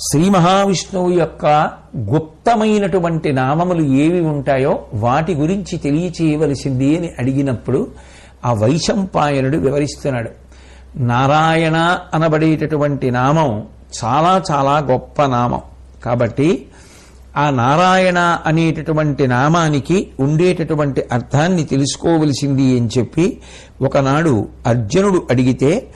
శ్రీ మహావిష్ణువు యొక్క గుప్తమైనటువంటి నామములు ఏవి ఉంటాయో వాటి గురించి తెలియచేయవలసింది అని అడిగినప్పుడు ఆ వైశంపాయనుడు వివరిస్తున్నాడు. నారాయణ అనబడేటటువంటి నామం చాలా చాలా గొప్ప నామం. కాబట్టి ఆ నారాయణ అనేటటువంటి నామానికి ఉండేటటువంటి అర్థాన్ని తెలుసుకోవలసింది అని చెప్పి ఒకనాడు అర్జునుడు అడిగితే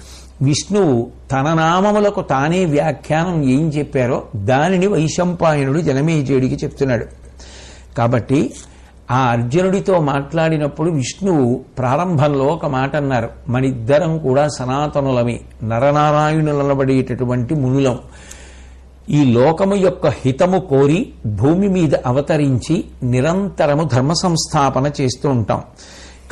విష్ణువు తన నామములకు తానే వ్యాఖ్యానం ఏం చెప్పారో దానిని వైశంపాయనుడు జనమేజయుడికి చెప్తున్నాడు. కాబట్టి ఆ అర్జునుడితో మాట్లాడినప్పుడు విష్ణువు ప్రారంభంలో ఒక మాట అన్నారు మనిద్దరం కూడా సనాతనులమే. నరనారాయణులనబడేటటువంటి మునులం. ఈ లోకము యొక్క హితము కోరి భూమి మీద అవతరించి నిరంతరము ధర్మ సంస్థాపన చేస్తూ ఉంటాం.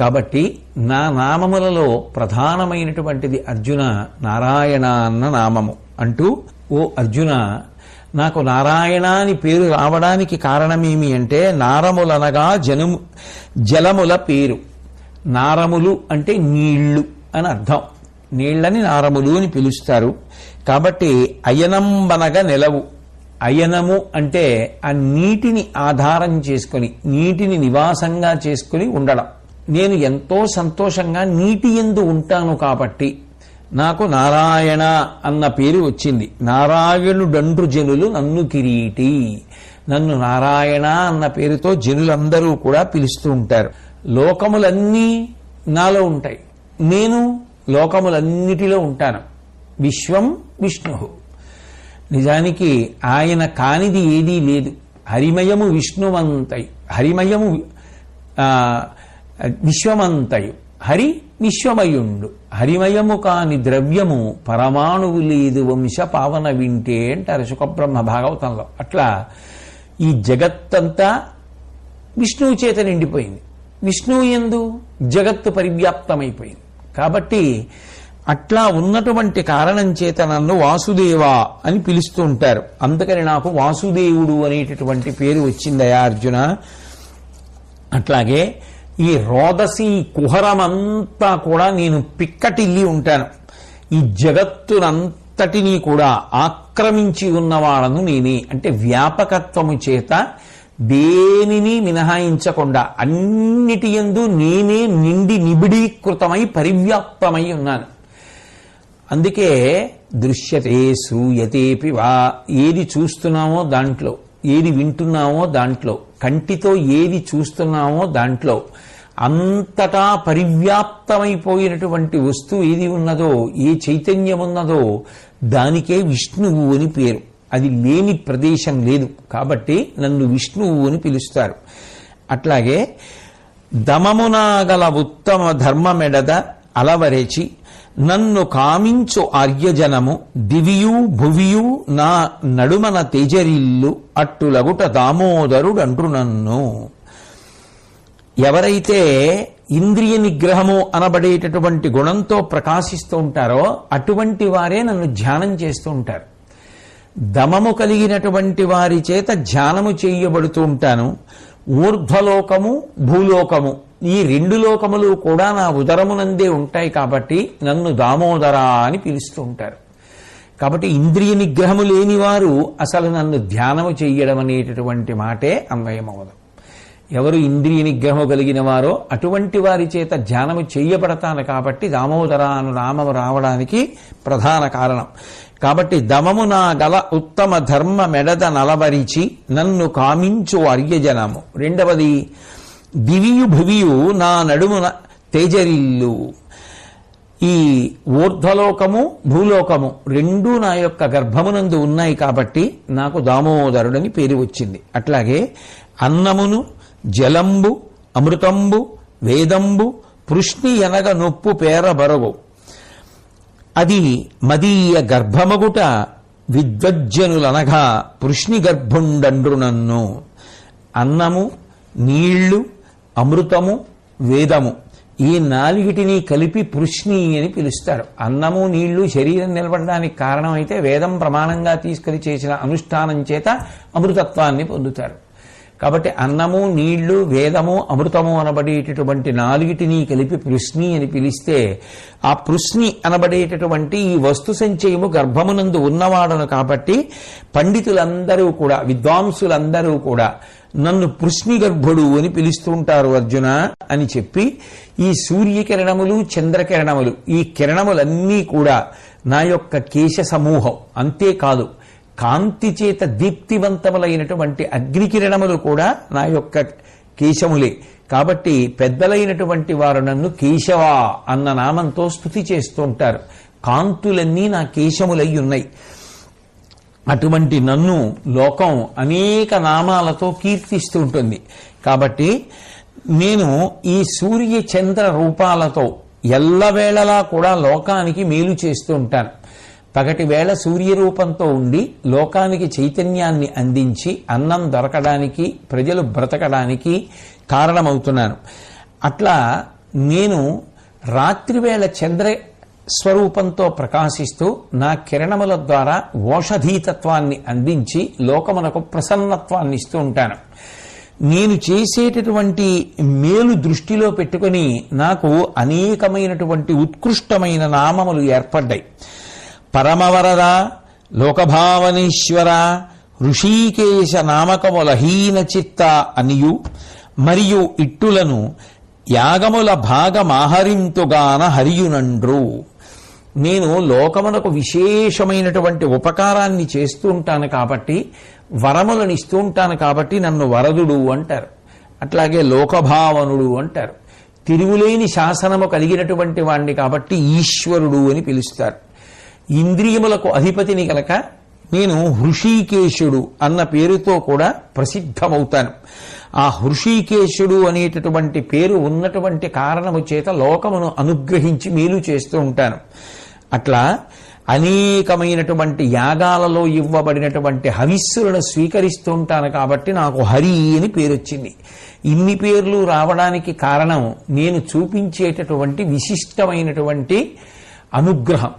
కాబట్టి నా నామములలో ప్రధానమైనటువంటిది అర్జున నారాయణ అన్న నామము. అంటూ ఓ అర్జున నాకు నారాయణ అని పేరు రావడానికి కారణమేమి అంటే నారములనగా జనము జలముల పేరు. నారములు అంటే నీళ్ళు అని అర్థం. నీళ్ళని నారములు అని పిలుస్తారు. కాబట్టి అయనంబనగా నెలవు. అయనము అంటే ఆ నీటిని ఆధారం చేసుకొని నీటిని నివాసంగా చేసుకుని ఉండడం. నేను ఎంతో సంతోషంగా నీటి ఎందు ఉంటాను కాబట్టి నాకు నారాయణ అన్న పేరు వచ్చింది. నారాయణుడండ్రు జనులు నన్ను కిరీటి. నన్ను నారాయణ అన్న పేరుతో జనులందరూ కూడా పిలుస్తూ ఉంటారు. లోకములన్నీ నాలో ఉంటాయి. నేను లోకములన్నిటిలో ఉంటాను. విశ్వం విష్ణు నిజానికి ఆయన కానిది ఏదీ లేదు. హరిమయము విష్ణువంతై. హరిమయము ఆ, విశ్వమంతయు. హరి విశ్వమయుండు. హరిమయము కాని ద్రవ్యము పరమాణువు లేదు వంశ పావన వింటే అంటారు సుఖబ్రహ్మ భాగవతంలో. అట్లా ఈ జగత్తంతా విష్ణువు చేత నిండిపోయింది. విష్ణువు ఎందు జగత్తు పరివ్యాప్తమైపోయింది. కాబట్టి అట్లా ఉన్నటువంటి కారణం చేత నన్ను వాసుదేవా అని పిలుస్తూ ఉంటారు. అందుకని నాకు వాసుదేవుడు అనేటటువంటి పేరు వచ్చిందయా అర్జున? అట్లాగే ఈ రోదసి కుహరమంతా కూడా నేను పిక్కటిల్లి ఉంటాను. ఈ జగత్తునంతటినీ కూడా ఆక్రమించి ఉన్నవాడను నేనే. అంటే వ్యాపకత్వము చేత దేనిని మినహాయించకుండా అన్నిటి యందు నేనే నిండి నిబిడీకృతమై పరివ్యాప్తమై ఉన్నాను. అందుకే దృశ్యతే సూయతేపి వా ఏది చూస్తున్నామో దాంట్లో ఏది వింటున్నామో దాంట్లో కంటితో ఏది చూస్తున్నామో దాంట్లో అంతటా పరివ్యాప్తమైపోయినటువంటి వస్తువు ఏది ఉన్నదో ఏ చైతన్యం ఉన్నదో దానికే విష్ణువు అని పేరు. అది లేని ప్రదేశం లేదు. కాబట్టి నన్ను విష్ణువు అని పిలుస్తారు. అట్లాగే దమమునాగల ఉత్తమ ధర్మమెడద అలవరేచి నన్ను కామించు ఆర్యజనము దివియు భువియు నా నడుమన తేజరిల్లు అట్టులగుట దామోదరుడంటు నన్ను. ఎవరైతే ఇంద్రియ నిగ్రహము అనబడేటటువంటి గుణంతో ప్రకాశిస్తూ ఉంటారో అటువంటి వారే నన్ను ధ్యానం చేస్తూ ఉంటారు. దమము కలిగినటువంటి వారి చేత ధ్యానము చేయబడుతూ ఉంటాను. ఊర్ధ్వలోకము భూలోకము ఈ రెండు లోకములు కూడా నా ఉదరమునందే ఉంటాయి కాబట్టి నన్ను దామోదర అని పిలుస్తూ ఉంటారు. కాబట్టి ఇంద్రియ నిగ్రహము లేని వారు అసలు నన్ను ధ్యానము చెయ్యడం అనేటటువంటి మాటే అన్వయమవదు. ఎవరు ఇంద్రియ నిగ్రహము కలిగిన వారో అటువంటి వారి చేత ధ్యానము చెయ్యబడతాను కాబట్టి దామోదర అను నామము రావడానికి ప్రధాన కారణం. కాబట్టి దమము నా గల ఉత్తమ ధర్మ మెడద నలవరిచి నన్ను కామించు అర్యజనము. రెండవది దివియు భువియు నా నడుమున తేజరిల్లు. ఈ ఊర్ధ్వలోకము భూలోకము రెండూ నా యొక్క గర్భమునందు ఉన్నాయి కాబట్టి నాకు దామోదరుడని పేరు వచ్చింది. అట్లాగే అన్నమును జలంబు అమృతంబు వేదంబు పృష్ణి ఎనగ నొప్పు పేరబరవు అది మదీయ గర్భమగుట విద్వజ్జనులనగా పృష్ణి గర్భుండండ్రు నన్ను. అన్నము నీళ్ళు అమృతము వేదము. ఈ నాలుగిటిని కలిపి పృష్ణి అని పిలుస్తారు. అన్నము నీళ్ళు శరీరం నిలబడడానికి కారణమైతే వేదం ప్రమాణంగా తీసుకొని చేసిన అనుష్ఠానం చేత అమృతత్వాన్ని పొందుతారు. కాబట్టి అన్నము నీళ్ళు వేదము అమృతము అనబడేటటువంటి నాలుగిటిని కలిపి పృష్ణి అని పిలిస్తే ఆ పృష్ణి అనబడేటటువంటి ఈ వస్తు సంచయము గర్భమునందు ఉన్నవాడను కాబట్టి పండితులందరూ కూడా విద్వాంసులందరూ కూడా నన్ను పృష్ణిగర్భుడు అని పిలుస్తూ ఉంటారు అర్జున అని చెప్పి ఈ సూర్యకిరణములు చంద్రకిరణములు ఈ కిరణములన్నీ కూడా నా యొక్క కేశ సమూహం అంతేకాదు కాంతి చేత దీప్తివంతములైనటువంటి అగ్నికిరణములు కూడా నా యొక్క కేశములే. కాబట్టి పెద్దలైనటువంటి వారు నన్ను కేశవ అన్న నామంతో స్థుతి చేస్తూ ఉంటారు. కాంతులన్నీ నా కేశములై ఉన్నాయి. అటువంటి నన్ను లోకం అనేక నామాలతో కీర్తిస్తూ ఉంటుంది. కాబట్టి నేను ఈ సూర్య చంద్ర రూపాలతో ఎల్లవేళలా కూడా లోకానికి మేలు చేస్తూ ఉంటాను. పగటి వేళ సూర్యరూపంతో ఉండి లోకానికి చైతన్యాన్ని అందించి అన్నం దొరకడానికి ప్రజలు బ్రతకడానికి కారణమవుతున్నాను. అట్లా నేను రాత్రివేళ చంద్ర స్వరూపంతో ప్రకాశిస్తూ నా కిరణముల ద్వారా ఓషధీతత్వాన్ని అందించి లోకమునకు ప్రసన్నత్వాన్ని ఇస్తూ ఉంటాను. నేను చేసేటటువంటి మేలు దృష్టిలో పెట్టుకొని నాకు అనేకమైనటువంటి ఉత్కృష్టమైన నామములు ఏర్పడ్డాయి. పరమవరద లోకభావనేశ్వర ఋషీకేశ నామకముల హీన చిత్త అనియు మరియు ఇట్టులను యాగముల భాగమాహరింతుగాన హరియునండ్రు. నేను లోకమునకు విశేషమైనటువంటి ఉపకారాన్ని చేస్తూ ఉంటాను కాబట్టి వరములను ఇస్తూ ఉంటాను కాబట్టి నన్ను వరదుడు అంటారు. అట్లాగే లోకభావనుడు అంటారు. తిరుగులేని శాసనము కలిగినటువంటి వాణ్ణి కాబట్టి ఈశ్వరుడు అని పిలుస్తారు. ఇంద్రియములకు అధిపతిని కనుక నేను హృషీకేశుడు అన్న పేరుతో కూడా ప్రసిద్ధమవుతాను. ఆ హృషీకేశుడు అనేటటువంటి పేరు ఉన్నటువంటి కారణము చేత లోకమును అనుగ్రహించి మేలు చేస్తూ ఉంటాను. అట్లా అనేకమైనటువంటి యాగాలలో ఇవ్వబడినటువంటి హవిస్సులను స్వీకరిస్తూ ఉంటాను కాబట్టి నాకు హరి అని పేరు వచ్చింది ఇన్ని పేర్లు రావడానికి కారణం నేను చూపించేటటువంటి విశిష్టమైనటువంటి అనుగ్రహం.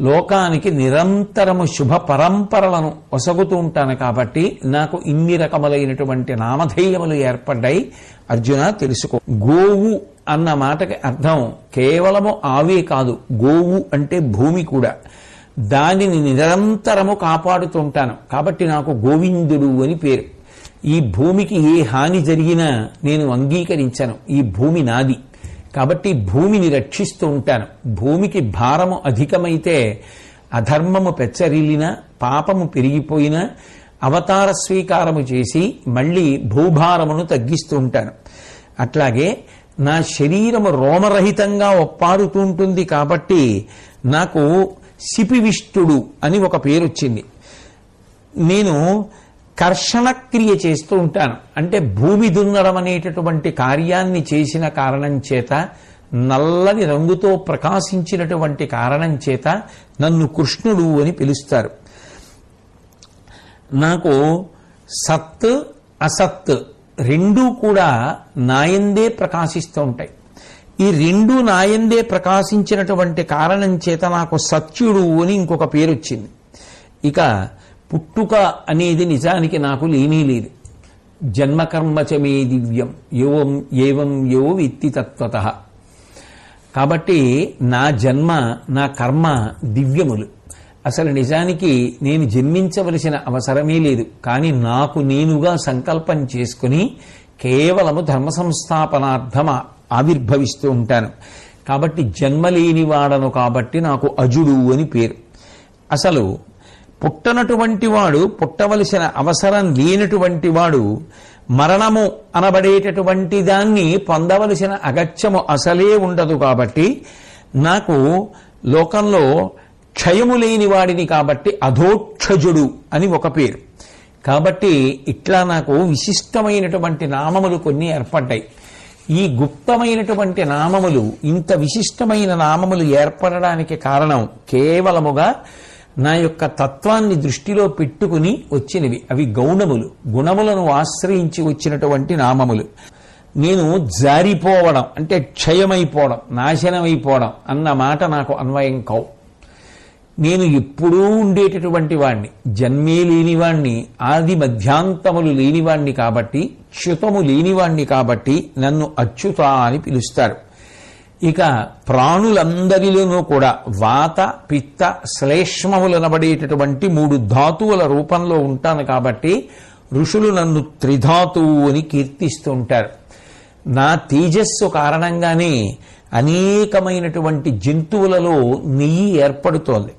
లోకానికి నిరంతరము శుభ పరంపరలను ఒసగుతూ ఉంటాను కాబట్టి నాకు ఇన్ని రకములైనటువంటి నామధేయములు ఏర్పడ్డాయి. అర్జున తెలుసుకో. గోవు అన్న మాటకి అర్థం కేవలము ఆవే కాదు గోవు అంటే భూమి కూడా. దానిని నిరంతరము కాపాడుతూ ఉంటాను కాబట్టి నాకు గోవిందుడు అని పేరు. ఈ భూమికి ఏ హాని జరిగినా నేను అంగీకరించాను. ఈ భూమి నాది. కాబట్టి భూమిని రక్షిస్తూ ఉంటాను. భూమికి భారము అధికమైతే అధర్మము పెచ్చరిల్లినా పాపము పెరిగిపోయినా అవతార స్వీకారము చేసి మళ్ళీ భూభారమును తగ్గిస్తూ ఉంటాను. అట్లాగే నా శరీరము రోమరహితంగా ఒప్పాడుతూ ఉంటుంది కాబట్టి నాకు శిపివిష్టుడు అని ఒక పేరు వచ్చింది నేను కర్షణ క్రియ చేస్తూ ఉంటాను. అంటే భూమి దున్నడం అనేటటువంటి కార్యాన్ని చేసిన కారణం చేత నల్లని రంగుతో ప్రకాశించినటువంటి కారణం చేత నన్ను కృష్ణుడు అని పిలుస్తారు. నాకు సత్ అసత్ రెండూ కూడా నాయందే ప్రకాశిస్తూ ఉంటాయి. ఈ రెండు నాయందే ప్రకాశించినటువంటి కారణం చేత నాకు సత్యుడు అని ఇంకొక పేరు వచ్చింది. ఇక పుట్టుక అనేది నిజానికి నాకు లేనీ లేదు. జన్మకర్మచమే దివ్యం యోవం ఏవం యో విత్తి తత్వత. కాబట్టి నా జన్మ నా కర్మ దివ్యములు. అసలు నిజానికి నేను జన్మించవలసిన అవసరమే లేదు. కానీ నాకు నేనుగా సంకల్పం చేసుకుని కేవలము ధర్మ సంస్థాపనార్థం ఆవిర్భవిస్తూ ఉంటాను. కాబట్టి జన్మలేని వాడను కాబట్టి నాకు అజుడు అని పేరు. అసలు పుట్టనటువంటి వాడు పుట్టవలసిన అవసరం లేనటువంటి వాడు మరణము అనబడేటటువంటి దాన్ని పొందవలసిన అగత్యము అసలే ఉండదు కాబట్టి నాకు లోకంలో క్షయము లేని వాడిని కాబట్టి అధోక్షజుడు అని ఒక పేరు. కాబట్టి ఇట్లా నాకు విశిష్టమైనటువంటి నామములు కొన్ని ఏర్పడ్డాయి. ఈ గుప్తమైనటువంటి నామములు ఇంత విశిష్టమైన నామములు ఏర్పడడానికి కారణం కేవలముగా నా యొక్క తత్వాన్ని దృష్టిలో పెట్టుకుని వచ్చినవి. అవి గౌణములు. గుణములను ఆశ్రయించి వచ్చినటువంటి నామములు. నేను జారిపోవడం అంటే క్షయమైపోవడం నాశనమైపోవడం అన్న మాట నాకు అన్వయం కావు. నేను ఎప్పుడూ ఉండేటటువంటి వాణ్ణి జన్మే లేనివాణ్ణి ఆది మధ్యాంతములు లేనివాణ్ణి కాబట్టి చ్యుతము లేనివాణ్ణి కాబట్టి నన్ను అచ్యుత అని పిలుస్తారు. ఇక ప్రాణులందరిలోనూ కూడా వాత పిత్త శ్లేష్మములనబడేటటువంటి మూడు ధాతువుల రూపంలో ఉంటాను కాబట్టి ఋషులు నన్ను త్రిధాతువు అని కీర్తిస్తూ ఉంటారు నా తేజస్సు కారణంగానే అనేకమైనటువంటి జంతువులలో నెయ్యి ఏర్పడుతోంది.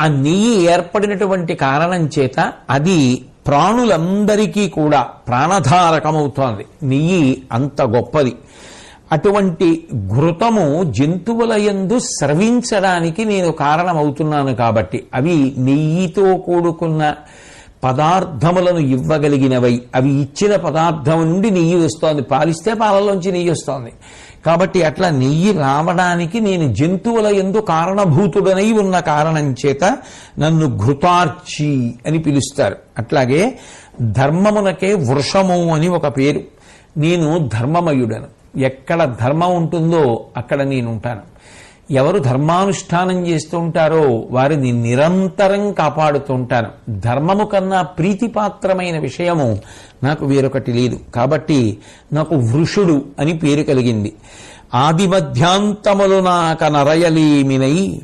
ఆ నెయ్యి ఏర్పడినటువంటి కారణం చేత అది ప్రాణులందరికీ కూడా ప్రాణధారకమవుతోంది. నెయ్యి అంత గొప్పది. అటువంటి ఘృతము జంతువుల యందు స్రవించడానికి నేను కారణమవుతున్నాను కాబట్టి అవి నెయ్యితో కూడుకున్న పదార్థములను ఇవ్వగలిగినవై. అవి ఇచ్చిన పదార్థం నుండి నెయ్యి వస్తోంది. పాలిస్తే పాలలోంచి నెయ్యి వస్తోంది. కాబట్టి అట్లా నెయ్యి రావడానికి నేను జంతువుల ఎందు కారణభూతుడనై ఉన్న కారణం చేత నన్ను ఘృతార్చి అని పిలుస్తారు. అట్లాగే ధర్మమునకే వృషము అని ఒక పేరు. నేను ధర్మమయుడను. ఎక్కడ ధర్మం ఉంటుందో అక్కడ నేను ఉంటాను ఎవరు ధర్మానుష్ఠానం చేస్తూ ఉంటారో వారిని నిరంతరం కాపాడుతూ ఉంటాను ధర్మము కన్నా ప్రీతిపాత్రమైన విషయము నాకు వేరొకటి లేదు. కాబట్టి నాకు వృషుడు అని పేరు కలిగింది. ఆది మధ్యాంతములు నాక నరయలేమినై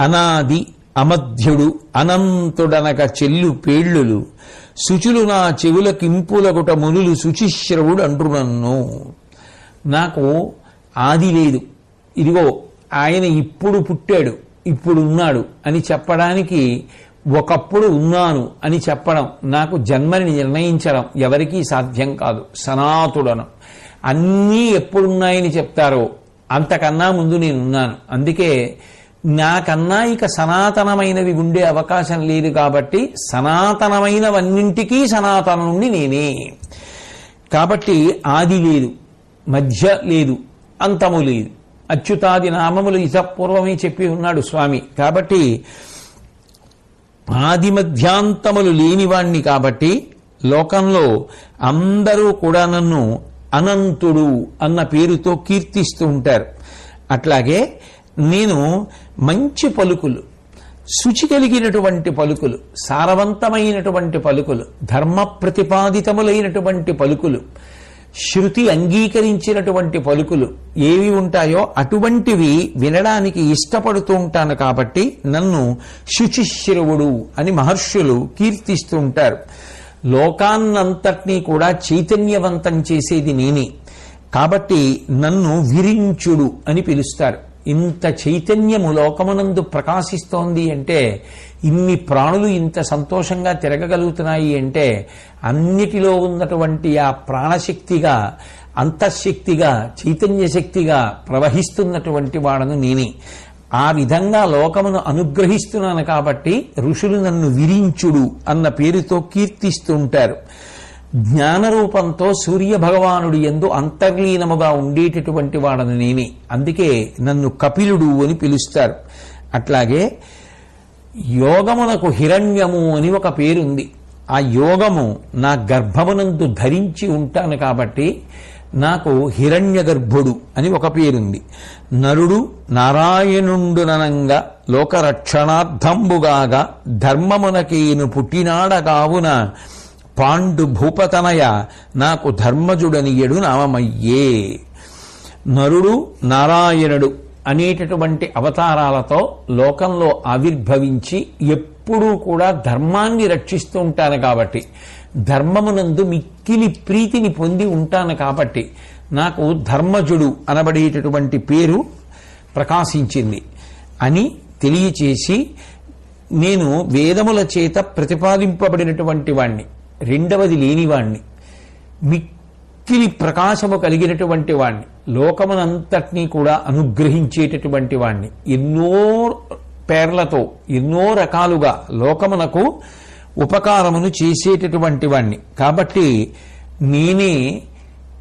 అనాది అమధ్యుడు అనంతుడనక చెల్లు పేళ్ళులు శుచులు నా చెవుల కింపులగుట మునులు శుచిశ్రవుడు అంటునన్ను నాకు ఆది లేదు. ఇదిగో ఆయన ఇప్పుడు పుట్టాడు ఇప్పుడు ఉన్నాడు అని చెప్పడానికి ఒకప్పుడు ఉన్నాను అని చెప్పడం నాకు జన్మని నిర్ణయించడం ఎవరికీ సాధ్యం కాదు. సనాతుడను. అన్నీ ఎప్పుడున్నాయని చెప్తారో అంతకన్నా ముందు నేనున్నాను. అందుకే నాకన్నా ఇక సనాతనమైనవి ఉండే అవకాశం లేదు కాబట్టి సనాతనమైనవన్నింటికీ సనాతనం నుండి నేనే. కాబట్టి ఆది లేదు మధ్య లేదు అంతము లేదు. అచ్యుతాది నామములు ఇతపూర్వమే చెప్పి ఉన్నాడు స్వామి. కాబట్టి ఆది మధ్యాంతములు లేనివాణ్ణి కాబట్టి లోకంలో అందరూ కూడా నన్ను అనంతుడు అన్న పేరుతో కీర్తిస్తూ ఉంటారు. అట్లాగే నేను మంచి పలుకులు శుచి కలిగినటువంటి పలుకులు సారవంతమైనటువంటి పలుకులు ధర్మ ప్రతిపాదితములైనటువంటి పలుకులు శృతి అంగీకరించినటువంటి పలుకులు ఏవి ఉంటాయో అటువంటివి వినడానికి ఇష్టపడుతూ ఉంటాను కాబట్టి నన్ను శుచిశ్రవుడు అని మహర్షులు కీర్తిస్తూ ఉంటారు. లోకాన్నంతటినీ కూడా చైతన్యవంతం చేసేది నేనే. కాబట్టి నన్ను విరించుడు అని పిలుస్తారు. ఇంత చైతన్యము లోకమునందు ప్రకాశిస్తోంది అంటే ఇన్ని ప్రాణులు ఇంత సంతోషంగా తిరగగలుగుతున్నాయి అంటే అన్నిటిలో ఉన్నటువంటి ఆ ప్రాణశక్తిగా అంతఃశక్తిగా చైతన్య శక్తిగా ప్రవహిస్తున్నటువంటి వాడను నేనే. ఆ విధంగా లోకమును అనుగ్రహిస్తున్నాను కాబట్టి ఋషులు నన్ను విరించుడు అన్న పేరుతో కీర్తిస్తుంటారు. జ్ఞానరూపంతో సూర్య భగవానుడి ఎందు అంతర్లీనముగా ఉండేటటువంటి వాడని నేనే. అందుకే నన్ను కపిలుడు అని పిలుస్తారు. అట్లాగే యోగమునకు హిరణ్యము అని ఒక పేరుంది. ఆ యోగము నా గర్భమునందు ధరించి ఉంటాను కాబట్టి నాకు హిరణ్య గర్భుడు అని ఒక పేరుంది. నరుడు నారాయణుండుననంగా లోకరక్షణార్థంబుగాగా ధర్మమునకేను పుట్టినాడగావున పాండు భూపతనయ నాకు ధర్మజుడనియడు నామమయ్యే. నరుడు నారాయణుడు అనేటటువంటి అవతారాలతో లోకంలో ఆవిర్భవించి ఎప్పుడూ కూడా ధర్మాన్ని రక్షిస్తూ ఉంటాను కాబట్టి ధర్మమునందు మిక్కిలి ప్రీతిని పొంది ఉంటాను కాబట్టి నాకు ధర్మజుడు అనబడేటటువంటి పేరు ప్రకాశించింది అని తెలియచేసి నేను వేదముల చేత ప్రతిపాదింపబడినటువంటి వాణ్ణి. రెండవది లేనివాణ్ణి. మిక్కిలి ప్రకాశము కలిగినటువంటి వాణ్ణి. లోకమునంతటినీ కూడా అనుగ్రహించేటటువంటి వాణ్ణి. ఎన్నో పేర్లతో ఎన్నో రకాలుగా లోకమునకు ఉపకారమును చేసేటటువంటి వాణ్ణి. కాబట్టి నేనే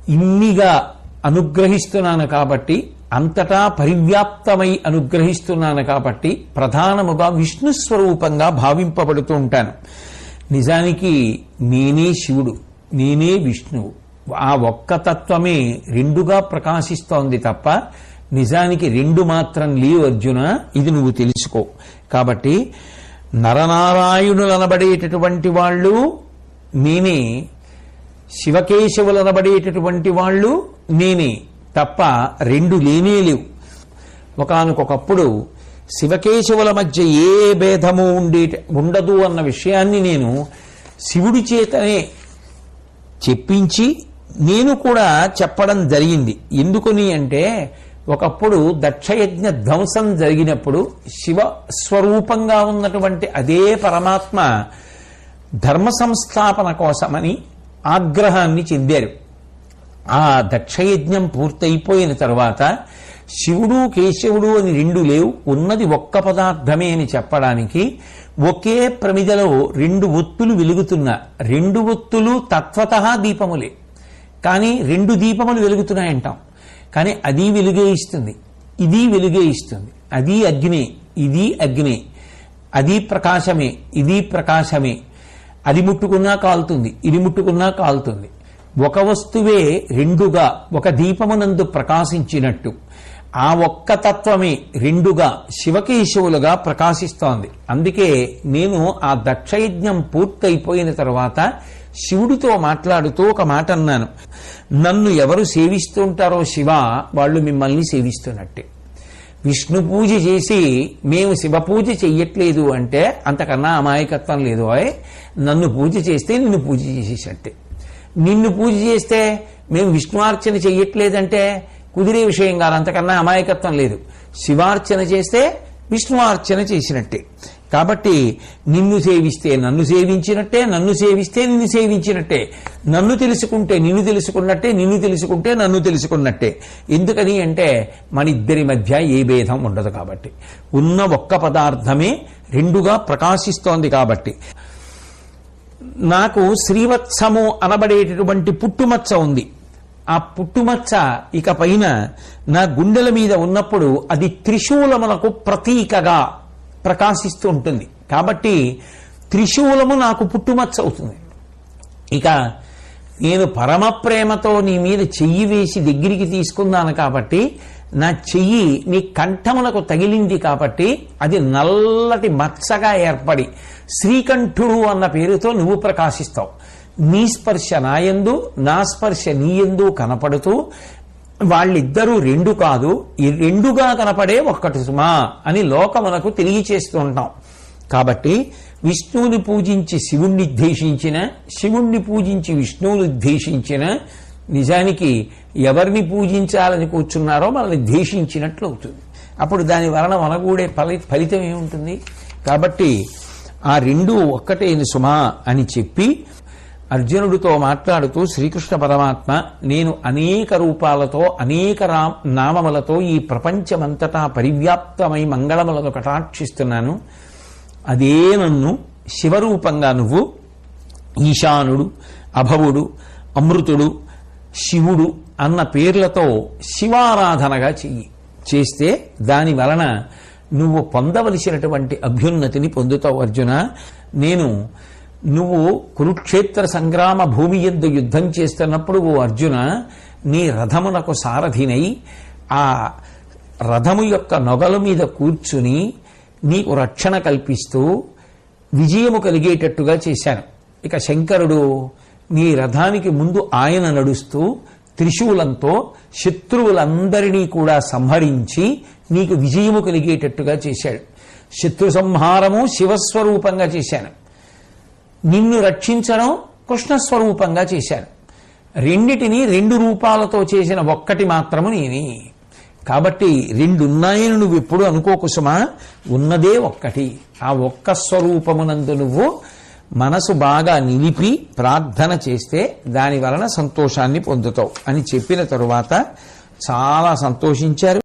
ఇన్నిగా అనుగ్రహిస్తున్నాను కాబట్టి అంతటా పరివ్యాప్తమై అనుగ్రహిస్తున్నాను కాబట్టి ప్రధానముగా విష్ణు స్వరూపంగా భావింపబడుతూ ఉంటాను. నిజానికి నేనే శివుడు నేనే విష్ణువు. ఆ ఒక్క తత్వమే రెండుగా ప్రకాశిస్తోంది తప్ప నిజానికి రెండు మాత్రం లేవు అర్జున ఇది నువ్వు తెలుసుకో. కాబట్టి నరనారాయణులు అనబడేటటువంటి వాళ్ళు నేనే. శివకేశవులు అనబడేటటువంటి వాళ్ళు నేనే. తప్ప రెండు లేనే లేవు. ఒకనకొకప్పుడు శివకేశవుల మధ్య ఏ భేదము ఉండే ఉండదు అన్న విషయాన్ని నేను శివుడి చేతనే చెప్పించి నేను కూడా చెప్పడం జరిగింది. ఎందుకని అంటే ఒకప్పుడు దక్షయజ్ఞ ధ్వంసం జరిగినప్పుడు శివ స్వరూపంగా ఉన్నటువంటి అదే పరమాత్మ ధర్మ సంస్థాపన కోసమని ఆగ్రహాన్ని చెందారు. ఆ దక్షయజ్ఞం పూర్తయిపోయిన తర్వాత శివుడు కేశవుడు అని రెండు లేవు. ఉన్నది ఒక్క పదార్థమే అని చెప్పడానికి ఒకే ప్రమిదలో రెండు ఒత్తులు వెలుగుతున్న రెండు ఒత్తులు తత్వత దీపములే. కానీ రెండు దీపములు వెలుగుతున్నాయంటాం. కానీ అది వెలుగే ఇస్తుంది ఇది వెలుగే ఇస్తుంది. అది అగ్ని ఇది అగ్ని. అది ప్రకాశమే ఇది ప్రకాశమే. అది ముట్టుకున్నా కాలుతుంది ఇది ముట్టుకున్నా కాలుతుంది. ఒక వస్తువే రెండుగా ఒక దీపమునందు ప్రకాశించినట్టు. ఆ ఒక్క తత్వమే రెండుగా శివకేశవులుగా ప్రకాశిస్తోంది. అందుకే నేను ఆ దక్షయజ్ఞం పూర్తయిపోయిన తర్వాత శివుడితో మాట్లాడుతూ ఒక మాట అన్నాను. నన్ను ఎవరు సేవిస్తుంటారో శివ వాళ్ళు మిమ్మల్ని సేవిస్తున్నట్టే. విష్ణు పూజ చేసి మేము శివ పూజ చెయ్యట్లేదు అంటే అంతకన్నా అమాయకత్వం లేదు ఓయ్. నన్ను పూజ చేస్తే నిన్ను పూజ చేసేసట్టే. నిన్ను పూజ చేస్తే మేము విష్ణువార్చన చెయ్యట్లేదంటే కుదిరే విషయం కాదు. అంతకన్నా అమాయకత్వం లేదు. శివార్చన చేస్తే విష్ణువార్చన చేసినట్టే. కాబట్టి నిన్ను సేవిస్తే నన్ను సేవించినట్టే నన్ను సేవిస్తే నిన్ను సేవించినట్టే. నన్ను తెలుసుకుంటే నిన్ను తెలుసుకున్నట్టే నిన్ను తెలుసుకుంటే నన్ను తెలుసుకున్నట్టే. ఎందుకని అంటే మన ఇద్దరి మధ్య ఏ భేదం ఉండదు కాబట్టి. ఉన్న ఒక్క పదార్థమే రెండుగా ప్రకాశిస్తోంది కాబట్టి. నాకు శ్రీవత్సము అనబడేటటువంటి పుట్టుమచ్చ ఉంది. ఆ పుట్టుమచ్చ ఇక పైన నా గుండెల మీద ఉన్నప్పుడు అది త్రిశూలమునకు ప్రతీకగా ప్రకాశిస్తూ ఉంటుంది. కాబట్టి త్రిశూలము నాకు పుట్టుమచ్చ అవుతుంది. ఇక నేను పరమ ప్రేమతో నీ మీద చెయ్యి వేసి దగ్గరికి తీసుకున్నాను కాబట్టి నా చెయ్యి నీ కంఠమునకు తగిలింది కాబట్టి అది నల్లటి మచ్చగా ఏర్పడి శ్రీకంఠుడు అన్న పేరుతో నువ్వు ప్రకాశిస్తావు. నీ స్పర్శ నాయందు నా స్పర్శ నీయందు కనపడుతూ వాళ్ళిద్దరూ రెండు కాదు ఈ రెండుగా కనపడే ఒక్కటి సుమా అని లోకమునకు తెలియచేస్తూ ఉంటాం. కాబట్టి విష్ణువుని పూజించి శివుణ్ణి ద్వేషించిన శివుణ్ణి పూజించి విష్ణువుని ద్వేషించిన నిజానికి ఎవరిని పూజించాలని కూర్చున్నారో మనల్ని ద్వేషించినట్లు అవుతుంది. అప్పుడు దాని వలన మనగూడే ఫలి ఫలితం ఏముంటుంది? కాబట్టి ఆ రెండు ఒక్కటే సుమా అని చెప్పి అర్జునుడితో మాట్లాడుతూ శ్రీకృష్ణ పరమాత్మ నేను అనేక రూపాలతో అనేక నామములతో ఈ ప్రపంచమంతటా పరివ్యాప్తమై మంగళములను కటాక్షిస్తున్నాను. అదే నన్ను శివరూపంగా నువ్వు ఈశానుడు అభవుడు అమృతుడు శివుడు అన్న పేర్లతో శివారాధనగా చెయ్యి. చేస్తే దాని వలన నువ్వు పొందవలసినటువంటి అభ్యున్నతిని పొందుతావు అర్జున. నేను నువ్వు కురుక్షేత్ర సంగ్రామ భూమి ఎందు యుద్ధం చేస్తున్నప్పుడు ఓ అర్జున నీ రథమునకు సారథినై ఆ రథము యొక్క నొగల మీద కూర్చుని నీకు రక్షణ కల్పిస్తూ విజయము కలిగేటట్టుగా చేశాను. ఇక శంకరుడు నీ రథానికి ముందు ఆయన నడుస్తూ త్రిశూలంతో శత్రువులందరినీ కూడా సంహరించి నీకు విజయము కలిగేటట్టుగా చేశాడు. శత్రు సంహారము శివస్వరూపంగా చేశాను. నిన్ను రక్షించడం కృష్ణస్వరూపంగా చేశాను రెండిటిని రెండు రూపాలతో చేసిన ఒక్కటి మాత్రము నేనే కాబట్టి రెండున్నాయని నువ్వు ఎప్పుడు అనుకోకుసుమా ఉన్నదే ఒక్కటి. ఆ ఒక్క స్వరూపమునందు నువ్వు మనసు బాగా నిలిపి ప్రార్థన చేస్తే దాని వలన సంతోషాన్ని పొందుతావు అని చెప్పిన తరువాత చాలా సంతోషించారు.